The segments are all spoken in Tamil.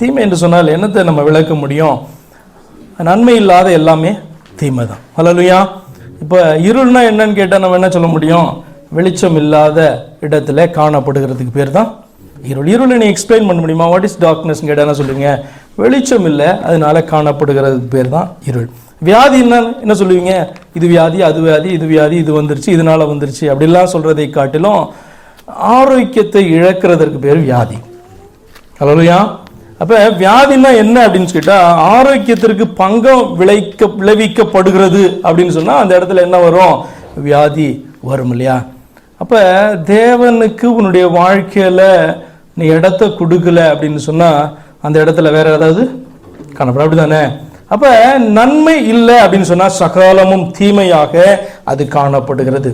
தீமை என்று சொன்னால் என்னத்தை நம்ம விளக்க முடியும்? நன்மை இல்லாத எல்லாமே தீமை தான். ஹலலுயா இப்போ இருள்னா என்னன்னு கேட்டால் நம்ம என்ன சொல்ல முடியும்? வெளிச்சம் இல்லாத இடத்துல காணப்படுகிறதுக்கு பேர் தான் இருள். இருளை நீ எக்ஸ்பிளைன் பண்ண முடியுமா? வாட் இஸ் டார்க்னஸ் கேட்டால் என்ன சொல்லுவீங்க வெளிச்சம் இல்லை அதனால காணப்படுகிறதுக்கு பேர் தான் இருள். வியாதி என்ன என்ன சொல்லுவீங்க? இது வியாதி அது வியாதி இது வியாதி இது வந்துருச்சு இதனால வந்துருச்சு. அப்படிலாம் சொல்றதை காட்டிலும் ஆரோக்கியத்தை இழக்கிறதற்கு பேர் வியாதி. ஹலோயா அப்போ வியாதினா என்ன அப்படின்னு கேட்டா ஆரோக்கியத்திற்கு பங்கம் விளைக்க விளைவிக்கப்படுகிறது அப்படின்னு சொன்னால் அந்த இடத்துல என்ன வரும்? வியாதி வரும் இல்லையா? அப்போ தேவனுக்கு உன்னுடைய வாழ்க்கையில் நீ இடத்த கொடுக்கல அப்படின்னு சொன்னால் அந்த இடத்துல வேற ஏதாவது காணப்படும். அப்படிதானே? அப்போ நன்மை இல்லை அப்படின்னு சொன்னால் சகாலமும் தீமையாக அது காணப்படுகிறது.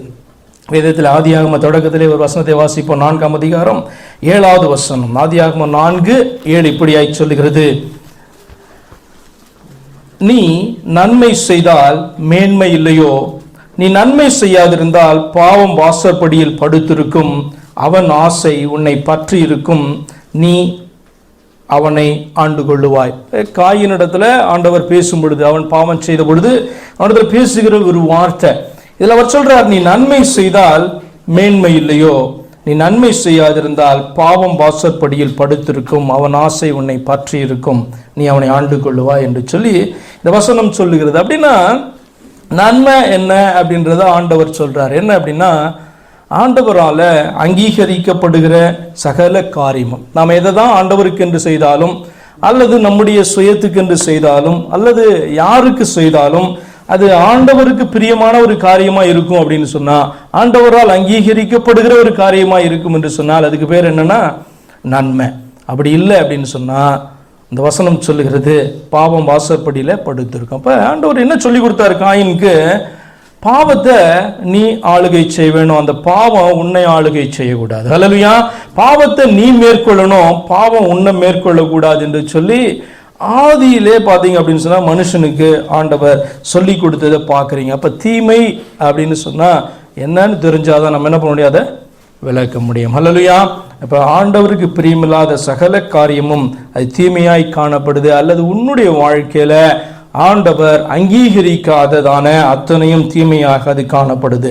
வேதத்தில் ஆதியாகம தொடக்கத்திலே ஒரு வசனத்தை வாசிப்போம். நான்காம் அதிகாரம் ஏழாவது வசனம். ஆதியாகம நான்கு ஏழு இப்படியாய் சொல்லுகிறது. நீ நன்மை செய்தால் மேன்மை இல்லையோ? நீ நன்மை செய்யாதிருந்தால் பாவம் வாசற்படியில் படுத்திருக்கும். அவன் ஆசை உன்னை பற்றி இருக்கும் நீ அவனை ஆண்டு கொள்ளுவாய் காயினிடத்துல ஆண்டவர் பேசும் பொழுது அவன் பாவம் செய்த பொழுது அவனிடத்தில் பேசுகிற ஒரு வார்த்தை. இதில் அவர் சொல்றார் நீ நன்மை செய்தால் மேன்மை இல்லையோ? நீ நன்மை செய்யாதிருந்தால் பாவம் வாசற்படியில் படுத்திருக்கும். அவன் ஆசை உன்னை பற்றி இருக்கும் நீ அவனை ஆண்டு கொள்ளுவா என்று சொல்லி இந்த வசனம் சொல்லுகிறது. அப்படின்னா நன்மை என்ன அப்படின்றத ஆண்டவர் சொல்றார். என்ன அப்படின்னா ஆண்டவரால் அங்கீகரிக்கப்படுகிற சகல காரியமும் நாம் எதை தான் ஆண்டவருக்கு என்று செய்தாலும் அல்லது நம்முடைய சுயத்துக்கு என்று செய்தாலும் அல்லது யாருக்கு செய்தாலும் அது ஆண்டவருக்கு பிரியமான ஒரு காரியமா இருக்கும் அப்படின்னு சொன்னா ஆண்டவரால் அங்கீகரிக்கப்படுகிற ஒரு காரியமா இருக்கும் என்று சொன்னால் அதுக்கு பேர் என்னன்னா நன்மை. அப்படி இல்லை அப்படின்னு சொன்னா இந்த வசனம் சொல்லுகிறது பாவம் வாசற்படியில படுத்திருக்கும். அப்ப ஆண்டவர் என்ன சொல்லி கொடுத்தாரு காயினுக்கு? பாவத்தை நீ ஆளுகை செய்ய வேணும். அந்த பாவம் உன்னை ஆளுகை செய்யக்கூடாது. ஹalleluya. பாவத்தை நீ மேற்கொள்ளணும். பாவம் உன்னை மேற்கொள்ளக்கூடாது என்று சொல்லி ஆதியிலே பார்த்தீங்க அப்படின்னு சொன்னால் மனுஷனுக்கு ஆண்டவர் சொல்லி கொடுத்ததை பார்க்குறீங்க. அப்போ தீமை அப்படின்னு சொன்னால் என்னன்னு தெரிஞ்சாதான் நம்ம என்ன பண்ண முடியாத விளக்க முடியும். ஹalleluya. இப்போ ஆண்டவருக்கு பிரியமில்லாத சகல காரியமும் அது தீமையாய் காணப்படுது. அல்லது உன்னுடைய வாழ்க்கையில் ஆண்டவர் அங்கீகரிக்காததான அத்தனையும் தீமையாக அது காணப்படுது.